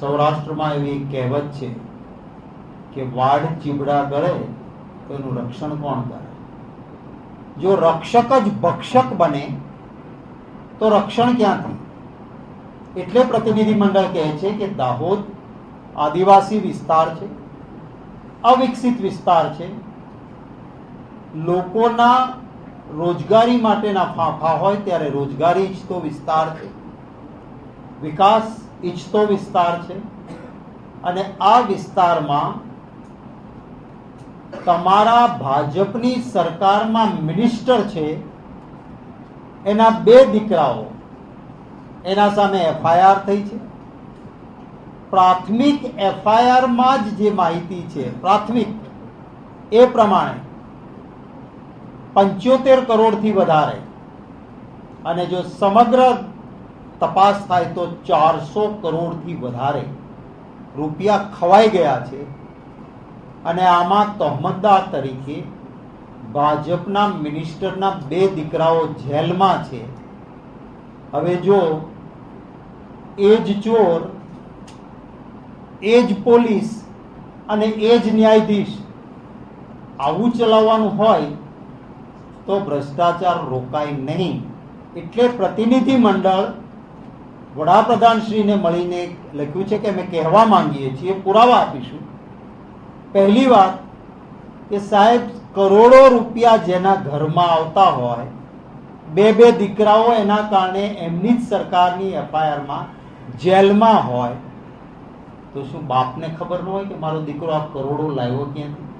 સૌરાષ્ટ્રમાં એવી કહેવત છે કે વાડ ચીબડા ગળે તો એનું રક્ષણ કોણ કરે? જો રક્ષક જ ભક્ષક બને, તો રક્ષણ ક્યાંથી એટલે પ્રતિનિધિ મંડળ કહે છે કે દાહોદ આદિવાસી વિસ્તાર છે, અવિકસિત વિસ્તાર છે. લોકોના રોજગારી માટેના ફાંફા હોય, ત્યારે રોજગારી જ તો વિસ્તાર છે. વિકાસ ઈચ્છતો વિસ્તાર છે. અને આ વિસ્તારમાં તમારા ભાજપની સરકારમાં મિનિસ્ટર છે. એના બે દીકરાઓ, એના સામે એફઆઈઆર થઈ છે. પ્રાથમિક એફઆઈઆરમાં જ જે માહિતી છે, પ્રાથમિક, એ પ્રમાણે પંચોતેર કરોડથી વધારે. અને જો સમગ્ર તપાસ થાય તો ચારસો કરોડથી વધારે રૂપિયા ખવાઈ ગયા છે. અને આમાં તહમતદાર તરીકે ભાજપના મિનિસ્ટરના બે દીકરાઓ જેલમાં છે. હવે જો એ જ ચોર, એ જ પોલીસ અને એ જ ન્યાયાધીશ આવું ચલાવવાનું હોય તો ભ્રષ્ટાચાર રોકાય નહીં. એટલે પ્રતિનિધિ મંડળ વડાપ્રધાનશ્રીને મળીને લખ્યું છે કે અમે કહેવા માંગીએ છીએ, પુરાવા આપીશું. પહેલી વાત કે સાહેબ, કરોડો રૂપિયા જેના ઘરમાં આવતા હોય, બે બે દીકરાઓ એના કારણે એમની જ સરકારની એફઆઈઆરમાં જેલમાં હોય, તો શું બાપને ખબર ન હોય કે મારો દીકરો આ કરોડો લાવ્યો ક્યાંથી?